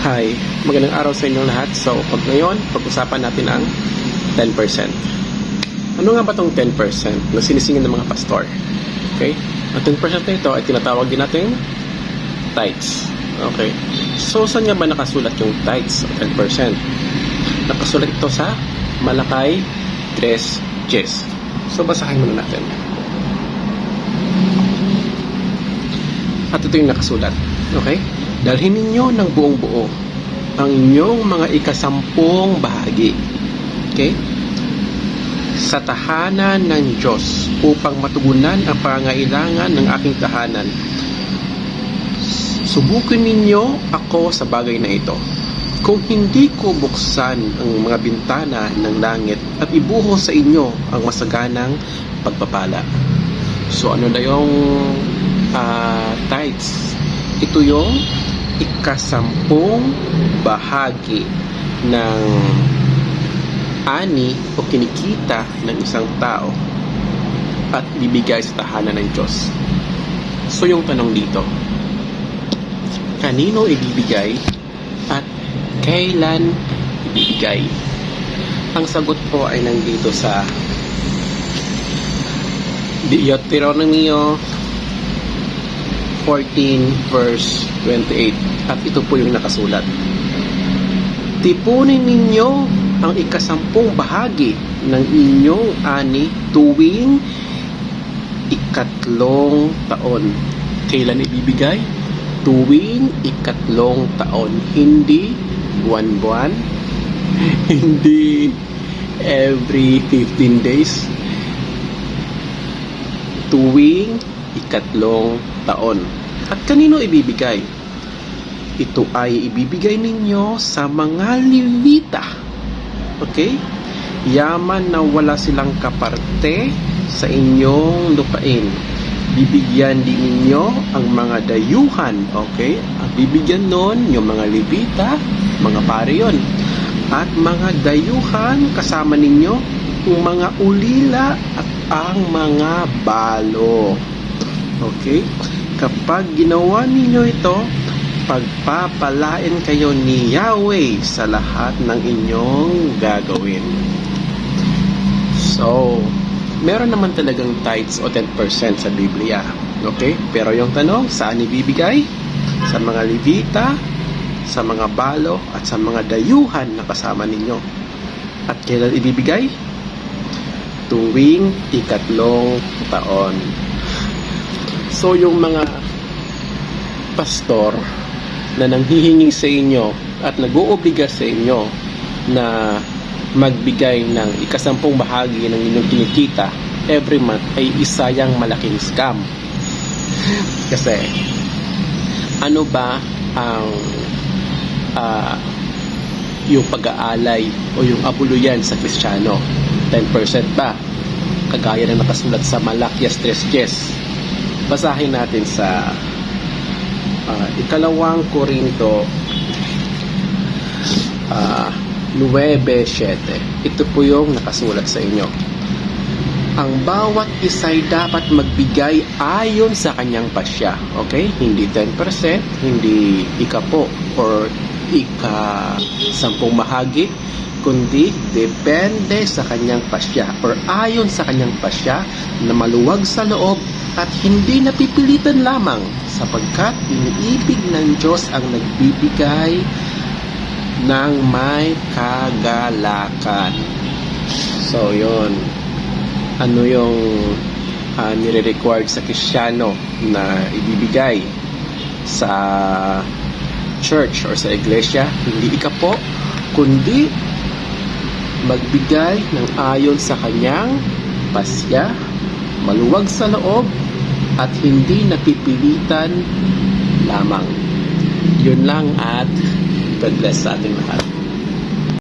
Hi, magandang araw sa inyong lahat. So, pag ngayon, pag-usapan natin ang 10%. Ano nga ba tong 10% na sinisingin ng mga pastor? Okay? Ang 10% na ito ay tinatawag din natin tithes. Okay? So, saan nga ba nakasulat yung tithes o 10%? Nakasulat ito sa Malakay 3 Jes. So, basahin muna natin. At ito yung nakasulat. Okay? Dalhin ninyo ng buong buo ang inyong mga ikasampung bahagi. Okay? Sa tahanan ng Diyos upang matugunan ang pangailangan ng aking tahanan. Subukin ninyo ako sa bagay na ito. Kung hindi ko buksan ang mga bintana ng langit at ibuhos sa inyo ang masaganang pagpapala. So ano na yung uh, tithes? Ito yung ikasampung bahagi ng ani o kinikita ng isang tao at bibigay sa tahanan ng Diyos. So yung tanong dito, kanino ibibigay at kailan ibibigay? Ang sagot po ay nandito sa Deuteronomio 14 verse 28 at ito po yung nakasulat Tipunin ninyo ang ikasampung bahagi ng inyong ani tuwing ikatlong taon. Kailan ibibigay? Tuwing ikatlong taon. Hindi buwan-buwan. Hindi every 15 days. Tuwing ikatlong taon. At kanino ibibigay? Ito ay ibibigay ninyo sa mga Levita. Okay? Yaman na wala silang kaparte sa inyong lupain. Bibigyan din ninyo ang mga dayuhan. Okay? Ang bibigyan nun yung mga Levita, mga pare yun. At mga dayuhan kasama ninyo yung mga ulila at ang mga balo. Okay? Kapag ginawa ninyo ito, pagpapalain kayo ni Yahweh sa lahat ng inyong gagawin. So, meron naman talagang tithes o 10% sa Biblia. Okay? Pero yung tanong, saan ibibigay? Sa mga Levita, sa mga balo, at sa mga dayuhan na kasama ninyo. At kailan ibibigay? Tuwing ikatlong taon. So, yung mga pastor na nanghihingi sa inyo at nag-oobliga sa inyo na magbigay ng ikasampung bahagi ng inyong kinikita every month ay isa yang malaking scam. Kasi ano ba ang uh, yung pag-aalay o yung abuluyan sa Kristiyano? 10% ba? Kagaya ng nakasulat sa Malakias 3.10. Basahin natin sa uh, ikalawang Korinto uh, 9.7 ito po yung nakasulat sa inyo. Ang bawat isa'y dapat magbigay ayon sa kanyang pasya. Okay? Hindi 10% hindi ika po or ika sampung mahagi kundi depende sa kanyang pasya or ayon sa kanyang pasya na maluwag sa loob at hindi napipilitan lamang sapagkat iniibig ng Diyos ang nagbibigay ng may kagalakan. So, yon Ano yung uh, nire-required sa Kristiyano na ibibigay sa church or sa iglesia? Hindi ika po, kundi magbigay ng ayon sa kanyang pasya, maluwag sa loob, at hindi napipilitan lamang. Yun lang at God bless sa ating lahat.